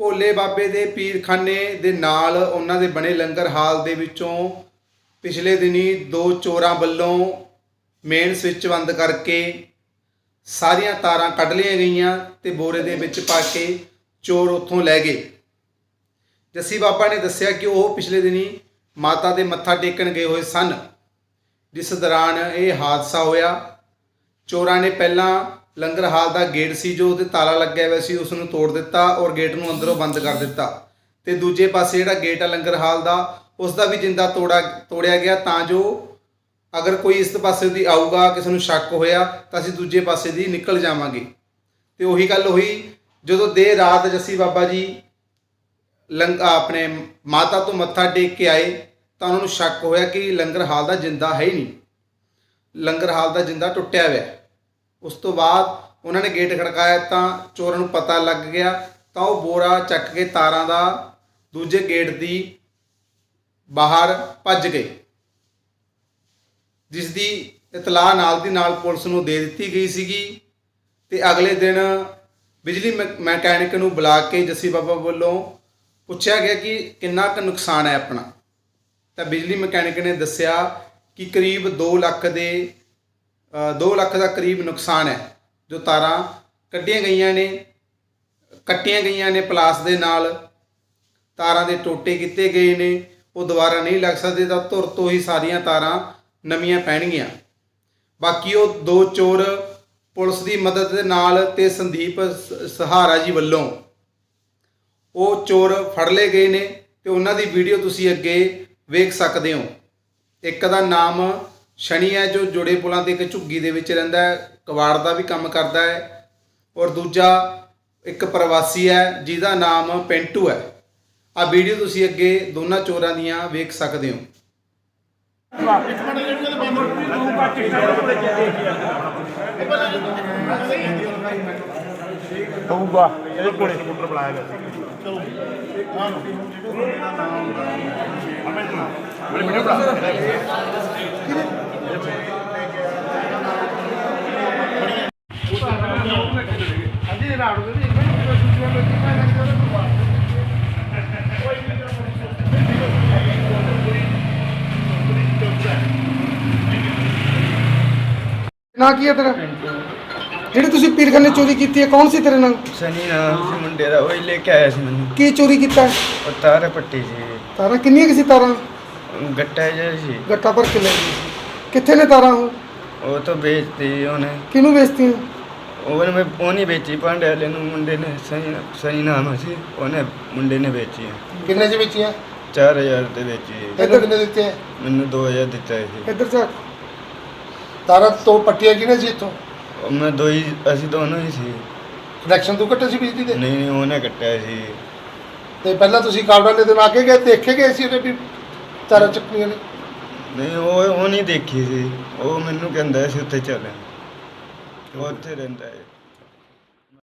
ਭੋਲੇ ਬਾਬੇ ਦੇ ਪੀਰਖਾਨੇ ਦੇ ਨਾਲ ਉਹਨਾਂ ਦੇ ਬਣੇ ਲੰਗਰ ਹਾਲ ਦੇ ਵਿੱਚੋਂ ਪਿਛਲੇ ਦਿਨੀ ਦੋ ਚੋਰਾਂ ਵੱਲੋਂ ਮੇਨ ਸਵਿੱਚ ਬੰਦ ਕਰਕੇ ਸਾਰੀਆਂ ਤਾਰਾਂ ਕੱਢ ਲਈਆਂ ਗਈਆਂ ਤੇ ਬੋਰੇ ਦੇ ਵਿੱਚ ਪਾ ਕੇ ਚੋਰ ਉੱਥੋਂ ਲੈ ਗਏ। ਜੱਸੀ ਬਾਬਾ ਨੇ ਦੱਸਿਆ ਕਿ ਉਹ ਪਿਛਲੇ ਦਿਨੀ ਮਾਤਾ ਦੇ ਮੱਥਾ ਟੇਕਣ ਗਏ ਹੋਏ ਸਨ। ਜਿਸ ਦੌਰਾਨ ਇਹ ਹਾਦਸਾ ਹੋਇਆ। ਚੋਰਾਂ ਨੇ ਪਹਿਲਾਂ ਲੰਗਰ ਹਾਲ ਦਾ ਗੇਟ ਸੀ ਜੋ ਉਹਦੇ ਤਾਲਾ ਲੱਗਿਆ ਹੋਇਆ ਸੀ ਉਸ ਨੂੰ ਤੋੜ ਦਿੱਤਾ ਔਰ ਗੇਟ ਨੂੰ ਅੰਦਰੋਂ ਬੰਦ ਕਰ ਦਿੱਤਾ। ਤੇ ਦੂਜੇ ਪਾਸੇ ਜਿਹੜਾ ਗੇਟ ਆ ਲੰਗਰ ਹਾਲ ਦਾ ਉਸ ਦਾ ਵੀ ਜਿੰਦਾ ਤੋੜਾ, ਤੋੜਿਆ ਗਿਆ ਤਾਂ ਜੋ ਅਗਰ ਕੋਈ ਇਸ ਪਾਸੇ ਦੀ ਆਊਗਾ, ਕਿਸੇ ਨੂੰ ਸ਼ੱਕ ਹੋਇਆ, ਤਾਂ ਅਸੀਂ ਦੂਜੇ ਪਾਸੇ ਦੀ ਨਿਕਲ ਜਾਵਾਂਗੇ। ਤੇ ਉਹੀ ਗੱਲ ਹੋਈ, ਜਦੋਂ ਦੇਰ ਰਾਤ ਜੱਸੀ ਬਾਬਾ ਜੀ ਲੰਗ, ਆਪਣੇ ਮਾਤਾ ਤੋਂ ਮੱਥਾ ਟੇਕ ਕੇ ਆਏ, ਤਾਂ ਉਹਨਾਂ ਨੂੰ ਸ਼ੱਕ ਹੋਇਆ ਕਿ ਲੰਗਰ ਹਾਲ ਦਾ ਜਿੰਦਾ ਹੈ ਹੀ ਨਹੀਂ। ਲੰਗਰ ਹਾਲ ਦਾ ਜਿੰਦਾ ਟੁੱਟਿਆ ਹੋਇਆ। ਉਸ ਤੋਂ ਬਾਅਦ ਉਹਨਾਂ ਨੇ ਗੇਟ ਖੜਕਾਇਆ ਤਾਂ ਚੋਰਾਂ ਨੂੰ ਪਤਾ ਲੱਗ ਗਿਆ ਤਾਂ ਉਹ ਬੋਰਾ ਚੱਕ ਕੇ ਤਾਰਾਂ ਦਾ ਦੂਜੇ ਗੇਟ ਦੀ ਬਾਹਰ ਭੱਜ ਗਏ। ਜਿਸ ਦੀ ਇਤਲਾਹ ਨਾਲ ਦੀ ਨਾਲ ਪੁਲਿਸ ਨੂੰ ਦੇ ਦਿੱਤੀ ਗਈ ਸੀਗੀ ਤੇ ਅਗਲੇ ਦਿਨ ਬਿਜਲੀ ਮੈ- ਮੈਕੈਨਿਕ ਨੂੰ ਬੁਲਾ ਕੇ ਜੱਸੀ ਬਾਬਾ ਵੱਲੋਂ ਪੁੱਛਿਆ ਗਿਆ ਕਿ ਕਿੰਨਾ ਕੁ ਨੁਕਸਾਨ ਹੈ ਆਪਣਾ। ਤਾਂ ਬਿਜਲੀ ਮਕੈਨਿਕ ਨੇ ਦੱਸਿਆ ਕਿ ਕਰੀਬ 2 ਲੱਖ ਦੇ 2 ਲੱਖ ਦਾ ਕਰੀਬ ਨੁਕਸਾਨ ਹੈ, ਜੋ ਤਾਰਾਂ ਕੱਢੀਆਂ ਗਈਆਂ ਨੇ, ਕੱਟੀਆਂ ਗਈਆਂ ਨੇ ਪਲਾਸ ਦੇ ਨਾਲ। ਤਾਰਾਂ ਦੇ ਟੋਟੇ ਕੀਤੇ ਗਏ ਨੇ, ਉਹ ਦੁਬਾਰਾ ਨਹੀਂ ਲੱਗ ਸਕਦੇ ਤਾਂ ਧੁਰ ਤੋਂ ਹੀ ਸਾਰੀਆਂ ਤਾਰਾਂ ਨਵੀਆਂ ਪੈਣਗੀਆਂ। ਬਾਕੀ ਉਹ ਦੋ ਚੋਰ ਪੁਲਿਸ ਦੀ ਮਦਦ ਦੇ ਨਾਲ ਤੇ ਸੰਦੀਪ ਸਹਾਰਾ ਜੀ ਵੱਲੋਂ। ਉਹ ਚੋਰ ਫੜ ਲਏ ਗਏ ਨੇ ਤੇ ਉਹਨਾਂ ਦੀ ਵੀਡੀਓ ਤੁਸੀਂ ਅੱਗੇ ਵੇਖ ਸਕਦੇ ਹੋ। ਇੱਕ ਦਾ ਨਾਮ ਸ਼ਨੀ ਹੈ ਜੋ ਜੋੜੇ ਪੁਲਾਂ ਤੇ ਇੱਕ ਝੁੱਗੀ ਦੇ ਵਿੱਚ ਰਹਿੰਦਾ ਹੈ ਕਵਾੜ ਦਾ ਵੀ ਕੰਮ ਕਰਦਾ ਹੈ ਔਰ ਦੂਜਾ ਇੱਕ ਪ੍ਰਵਾਸੀ ਹੈ ਜਿਹਦਾ ਨਾਮ ਪਿੰਟੂ ਹੈ ਆ ਵੀਡੀਓ ਤੁਸੀਂ ਅੱਗੇ ਦੋਨਾਂ ਚੋਰਾਂ ਦੀਆਂ ਵੇਖ ਸਕਦੇ ਹੋ ਹੋਊਗਾ ਇਹਦੇ ਕੋਲੇ ਕੰਪਿਊਟਰ ਬੁਲਾਇਆ ਗਿਆ ਸੀ ਨਾ ਕੀ ਹੈ ਤੇਰਾ? ਜਿਹੜੀ ਤੁਸੀਂ ਪੀਰਖਾਨੇ ਚੋਰੀ ਕੀਤੀ ਹੈ ਕੌਣ ਸੀ ਤੇਰੇ ਨਾਲ? ਸਨੀ ਨਾਮ ਸੀ ਮੁੰਡੇ ਦਾ ਉਹ ਹੀ ਲੈ ਕੇ ਆਇਆ ਸੀ ਮੈਨੂੰ। ਕੀ ਚੋਰੀ ਕੀਤਾ ਹੈ? ਉਹ ਤਾਰ ਪੱਟੀ ਸੀ। ਤਾਰਾਂ ਕਿੰਨੀਆਂ ਕਿਸੇ ਤਾਰਾਂ? ਗੱਟਾ ਜਿਹਾ ਸੀ। ਗੱਟਾ ਭਰ ਕੇ ਲੈ ਗਈ ਕਿੱਥੇ ਨੇ ਤਾਰਾਂ ਉਹ? ਉਹ ਤਾਂ ਵੇਚਤੀ ਉਹਨੇ। ਕਿਹਨੂੰ ਵੇਚਤੀਆਂ? ਉਹਨੇ ਮੈਂ ਉਹ ਨਹੀਂ ਵੇਚੀ ਭਾਂਡੇ ਵਾਲੇ ਨੂੰ ਮੁੰਡੇ ਨੇ ਸਨੀ ਸਨੀ ਨਾਮ ਸੀ ਉਹਨੇ ਮੁੰਡੇ ਨੇ ਵੇਚੀ ਕਿੰਨੇ ਚ ਵੇਚੀਆਂ? 4000 ਤੇ ਵੇਚੀ ਤੈਨੂੰ ਕਿੰਨੇ ਦਿੱਤੇ ਆ? ਮੈਨੂੰ 2000 ਦਿੱਤਾ ਸੀ। ਇੱਧਰ ਜਾ ਤਾਰਾਂ ਤੋਂ ਪੱਟੀਆਂ ਕਿਹਨੇ ਸੀ ਇੱਥੋਂ? ਉਹ ਮੈਂ ਦੋ ਹੀ ਅਸੀਂ ਦੋਨੋਂ ਹੀ ਸੀ। ਕਨੈਕਸ਼ਨ ਤੋਂ ਕੱਟੇ ਸੀ ਬਿਜਲੀ ਦੇ? ਨਹੀਂ ਨਹੀਂ ਉਹਨੇ ਕੱਟਿਆ ਸੀ। ਤੇ ਪਹਿਲਾਂ ਤੁਸੀਂ ਕਾਰਡ ਵਾਲੇ ਦਿਨ ਆ ਕੇ ਗਏ ਦੇਖੇ ਗਏ ਸੀ ਉਹਨੇ ਵੀ ਤਾਰਾਂ ਚੱਕਣੀਆਂ ਨੇ? ਨਹੀਂ ਉਹ ਉਹ ਨਹੀਂ ਦੇਖੀ ਸੀ। ਉਹ ਮੈਨੂੰ ਕਹਿੰਦਾ ਸੀ ਉੱਥੇ ਚੱਲ। ਉਹ ਉੱਥੇ ਰਹਿੰਦਾ ਹੈ